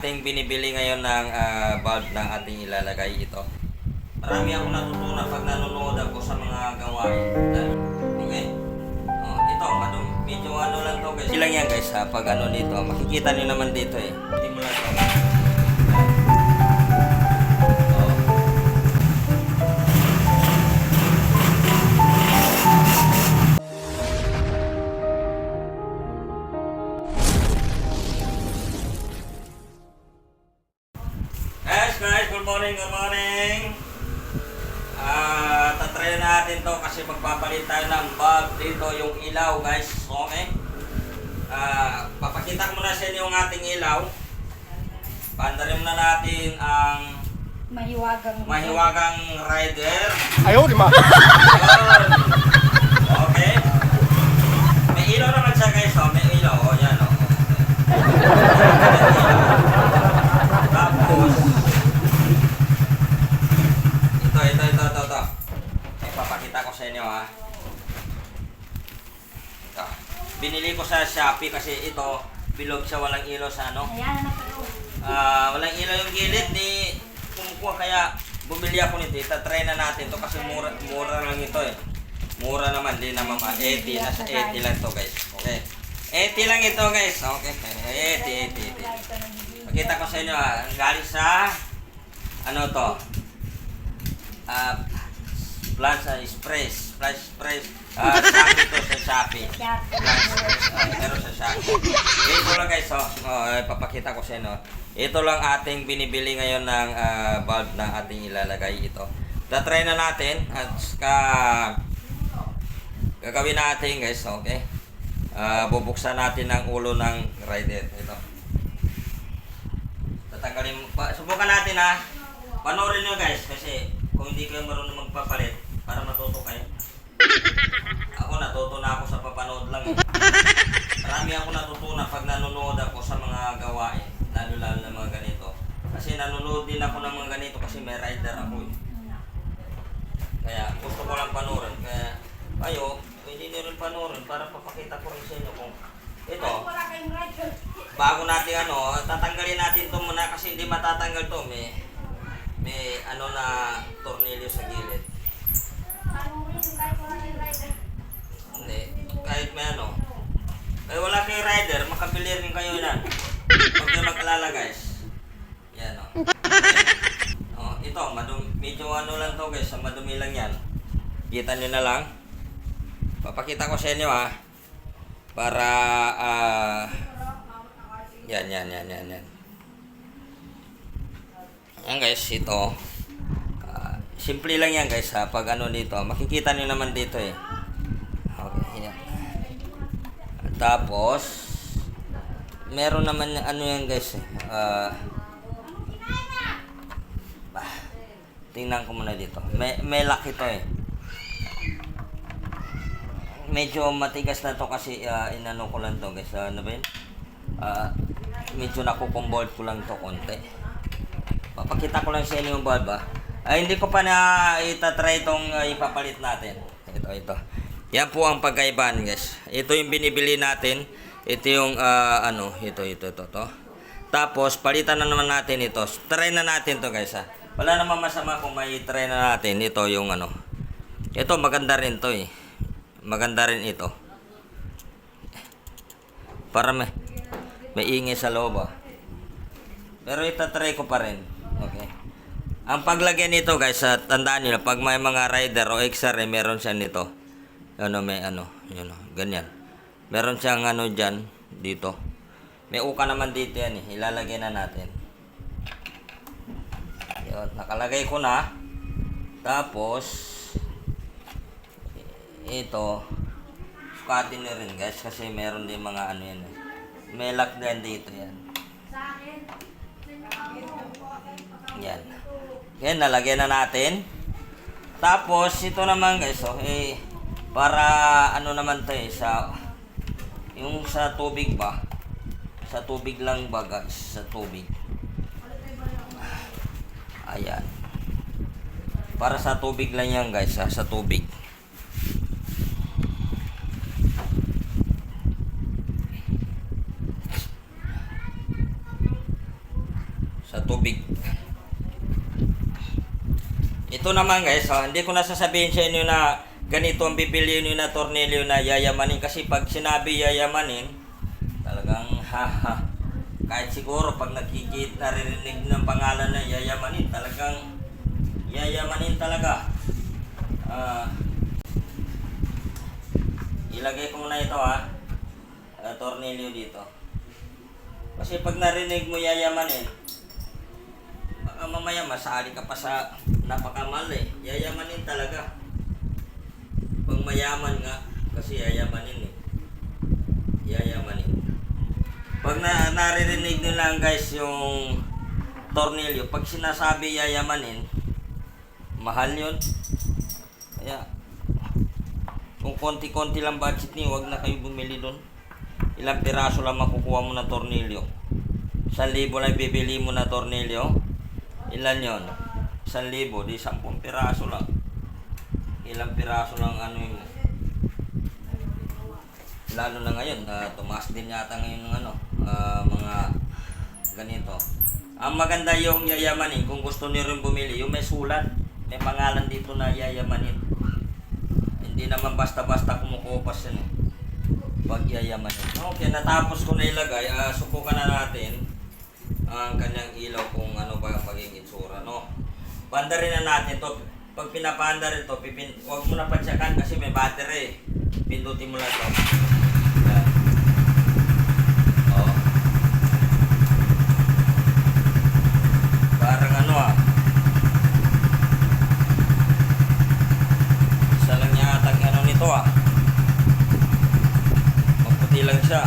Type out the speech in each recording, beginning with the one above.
ating binibili ngayon ng ah, bulb ng ating ilalagay ito. Marami akong natutunan pag nanonood ako sa mga gawain. Okay? Oh, ito, madum, medyo ano lang to guys. Ilang yan guys ha, pag ano dito. Makikita nyo naman dito eh. Hindi mo lang to. morning, good morning. Ah, uh, tatry natin to kasi magpapalit tayo ng bulb dito yung ilaw, guys. Okay? Ah, uh, papakita ko muna sa inyo yung ating ilaw. Pandarim na natin ang mahiwagang mahiwagang rider. Ayaw, di ba? Binili ko sa Shopee kasi ito, bilog siya walang ilaw sa ano. Ayan. Ah, walang ilaw yung gilid ni kumukuha kaya bumili ako nito. Itatry na natin to kasi mura mura lang ito eh. Mura naman din naman ma 80 nasa 80 lang to guys. Okay. 80 lang ito guys. Okay. 80 80 80. Pakita ko sa inyo ah, galing sa ano to? Ah, Plus Express, Plus Express. Ah, Shopee pero sa Shopee. Ito lang guys, oh. oh papakita ko sa inyo. Ito lang ating binibili ngayon ng ah, bulb na ating ilalagay ito. Tatry na natin at ka gagawin natin guys, okay? Ah, bubuksan natin ang ulo ng rider ito. Tatanggalin pa, subukan natin ha. Panoorin nyo guys kasi kung hindi kayo marunong magpapalit para matuto kayo. Ako natuto na ako sa papanood lang eh. Marami ako natutunan pag nanonood ako sa mga gawain, lalo-lalo na mga ganito. Kasi nanonood din ako ng mga ganito kasi may rider ako eh. Kaya gusto ko lang panoorin. Kaya kayo, pwede nyo rin panoorin para papakita ko rin sa inyo kung ito, bago natin ano, tatanggalin natin to muna kasi hindi matatanggal to. May, may ano na tornilyo sa gilid. Anong reason kahit wala? Hindi. Kahit may ano. Kaya wala kayo rider, makabili rin kayo yan. Huwag kayo mag-alala guys. Yan o. Oh, ito, madum medyo ano lang to guys, madumi lang yan. Kita nyo na lang. Papakita ko sa inyo ha. Para, ah... yan, yan, yan, yan, yan. Yan guys, ito. Ah, simple lang yan guys ha. Pag ano dito, makikita nyo naman dito eh. Okay, yan. Tapos, meron naman ano yan guys eh. Ah, bah, tingnan ko muna dito. May, may lock ito eh. Medyo matigas na to kasi ah, inano ko lang to guys. Ah, ano ba yun? Ah, medyo nakukumbold ko lang to konti. Papakita ko lang sa inyo yung bulb ah. Ay, hindi ko pa na itatry itong ah, ipapalit natin. Ito, ito. Yan po ang pagkaibahan guys. Ito yung binibili natin. Ito yung ah, ano, ito, ito, ito, to. Tapos, palitan na naman natin ito. Try na natin to guys ha. Wala naman masama kung may try na natin. Ito yung ano. Ito, maganda rin to eh. Maganda rin ito. Para may, may ingay sa loob ah. Pero itatry ko pa rin. Okay. Ang paglagyan nito guys, sa tandaan nyo na pag may mga rider o XR, eh, meron siya nito. Ano, may ano, yun ganyan. Meron siyang ano dyan, dito. May uka naman dito yan eh, ilalagay na natin. Yun, nakalagay ko na. Tapos, ito, sukatin na rin guys, kasi meron din mga ano yan eh. May lock din dito yan. Yan. Yan, nalagyan na natin. Tapos, ito naman guys, oh, eh, para ano naman to eh, sa, yung sa tubig ba, sa tubig lang ba guys, sa tubig. Ayan. Para sa tubig lang yan guys, ha, sa tubig. sa tubig. Ito naman guys, ha, hindi ko na sasabihin sa inyo na ganito ang bibiliin nyo na tornilyo na yayamanin kasi pag sinabi yayamanin, talagang haha. Kahit siguro pag nakikit, naririnig ng pangalan na yayamanin, talagang yayamanin talaga. Ah, ilagay ko muna ito ha, ah, tornilyo dito. Kasi pag narinig mo yayamanin, baka mamaya masali ka pa sa napakamali. Yayamanin talaga. Pag mayaman nga, kasi yayamanin eh. Yayamanin. Pag na, naririnig nyo lang guys yung tornilyo, pag sinasabi yayamanin, mahal yun. Kaya, kung konti-konti lang budget niyo, wag na kayo bumili doon. Ilang piraso lang makukuha mo na tornilyo. Isang libo lang bibili mo na tornilyo. Ilan yon? Isang libo, di sampung piraso lang. Ilang piraso lang ano yun. Lalo na ngayon, na tumaas din yata ngayon ng ano, ah, mga ganito. Ang maganda yung yayamanin, kung gusto niyo rin bumili, yung may sulat, may pangalan dito na yayamanin. Hindi naman basta-basta kumukupas yan eh. Pag yayamanin. Okay, natapos ko na ilagay, ah, subukan na natin ang kanyang ilaw kung ano ba ang magiging itsura, no? Pandarin na natin to. Pag pinapanda rin to, pipin, huwag mo na pansyakan kasi may battery. Pindutin mo lang to. Oh. Parang ano ah. Isa lang yata ang ano nito ah. Maputi lang siya.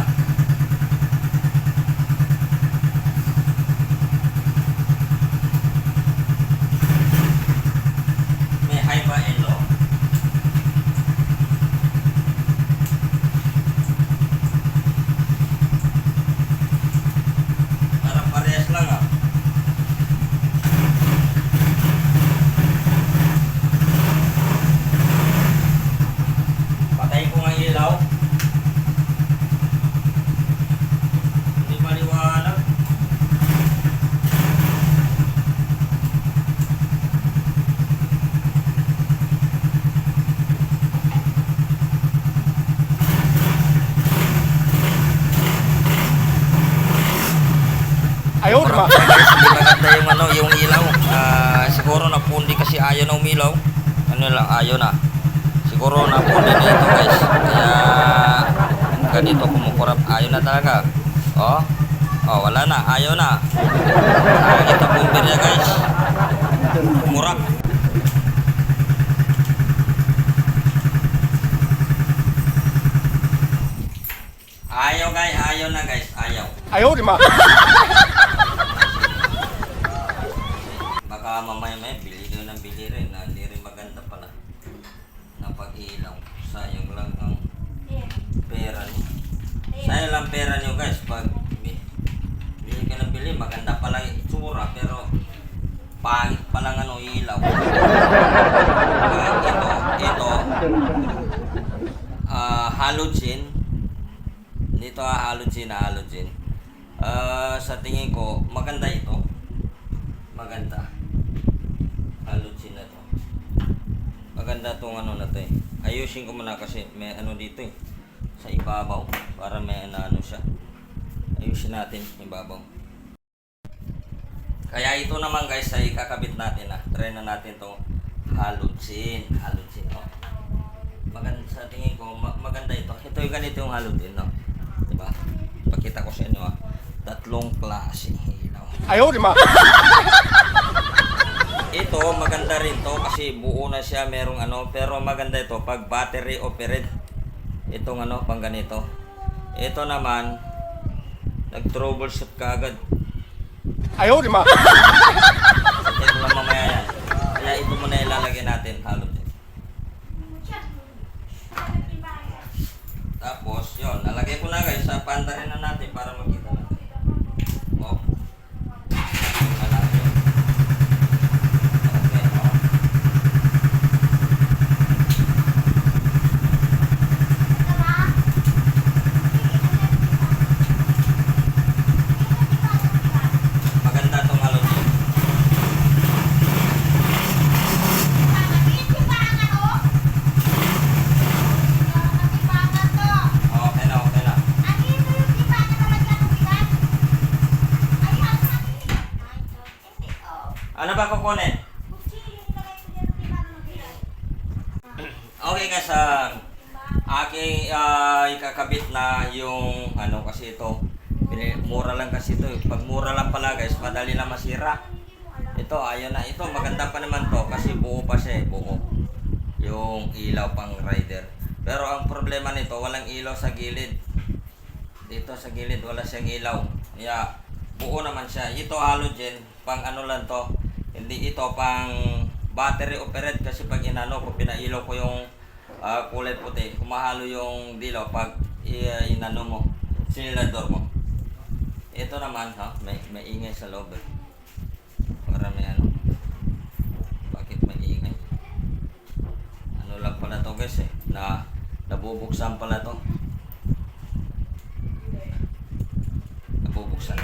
May high ba and low? Parang parehas lang ah. Patay ko ang ilaw. Hindi maliwanag. Ayaw naman. Hindi maganda yung ano, yung ilaw. Ah, siguro napundi kasi ayaw na umilaw. Ano lang, ayaw na. Siguro napundi na ito guys. Kaya ganito kumukurap. Ayaw na talaga. Oh. Oh, wala na. Ayaw na. Ah, ito bumper niya guys. Kumurap. Ayaw guys, ayaw na guys, ayaw. Ayaw naman. Baka mamaya may bili doon ng bili rin na hindi rin maganda pala na pag-ilaw. Sayang lang ang pera niyo. Sayang lang pera niyo guys pag bi- bili ka ng bili, maganda pala yung itsura pero pangit pa ano ilaw. Ah, ito, ito, ah halogen. Dito ah, halogen na halogen. Ah, sa tingin ko, maganda ito. Maganda. Halogen na to. Maganda tong ano na to eh. Ayusin ko muna kasi may ano dito eh. Sa ibabaw. Para may ano, ano siya. Ayusin natin ibabaw. Kaya ito naman guys ay kakabit natin ah. Try na natin tong halogen. Halogen no. Maganda sa tingin ko ma- maganda ito. Ito yung ganito yung halogen no. Diba? Pakita ko sa inyo ah. Tatlong klase ilaw. Ayaw naman. Ito, maganda rin to kasi buo na siya, merong ano, pero maganda ito pag battery operated. Itong ano, pang ganito. Ito naman, nag-troubleshoot ka agad. Ayaw naman. Check ko lang mamaya yan. Kaya ito muna ilalagay natin, halo din. Tapos, yon nalagay ko na guys, sa panda na natin para makita natin. Oh. Tingnan natin. Okay, oh. Maganda tong halo Ano ba kukunin? Okay guys, ah, aking ah, ikakabit na yung ano kasi ito. Mura lang kasi ito. eh. Pag mura lang pala guys, madali na masira. Ito, ayun na. Ito, maganda pa naman to kasi buo pa siya eh, buo. Yung ilaw pang rider. Pero ang problema nito, walang ilaw sa gilid. Dito sa gilid, wala siyang ilaw. Kaya, buo naman siya. Ito halogen, pang ano lang to. Hindi ito pang battery operated kasi pag inano ko, pinailaw ko yung ah, kulay puti, kumahalo yung dilaw pag i- inano mo, sinilador mo. Ito naman, ha, may, may ingay sa loob eh. Para may ano. Bakit may ingay? Ano lang pala to guys eh, na nabubuksan pala to. Nabubuksan.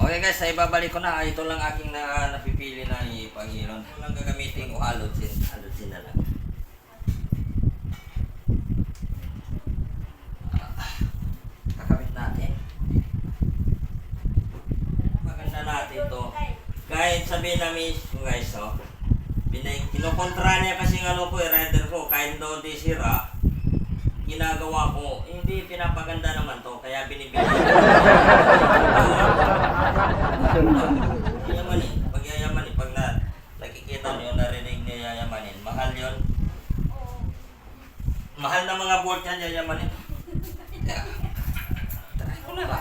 Okay guys, ay babalik ko na. Ito lang aking na napipili na ipangilon. Ito lang gagamitin ko halogen. Halogen na lang. Ah, Kakabit natin. Maganda natin to. Kahit sabihin namin guys, oh, Binay, kinukontra niya kasi ng ano ko, eh, rider ko, kahit daw di sira, ginagawa ko, hindi pinapaganda naman to, kaya binibigyan ko. Yayamanin, pag yayamanin, pag na, nakikita niyo, narinig niyo yayamanin, mahal yon Mahal na mga bolt yan, yayamanin. Yeah. Try ko na ba?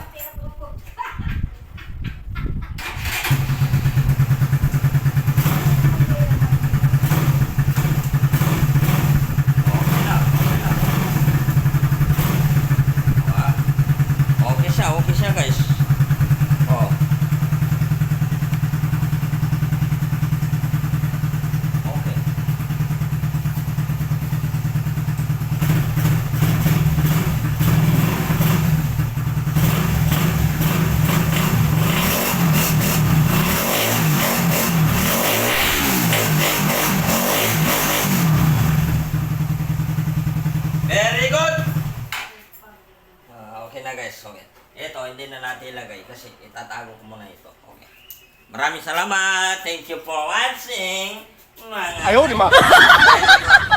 Okay na, okay na. Ah, Okay siya, okay siya guys. Oh. Okay. Very good! Ah, okay na guys, okay. Ito, hindi na natin ilagay itatago ko muna ito. Okay. Maraming salamat. Thank you for watching. Ayaw, di ma.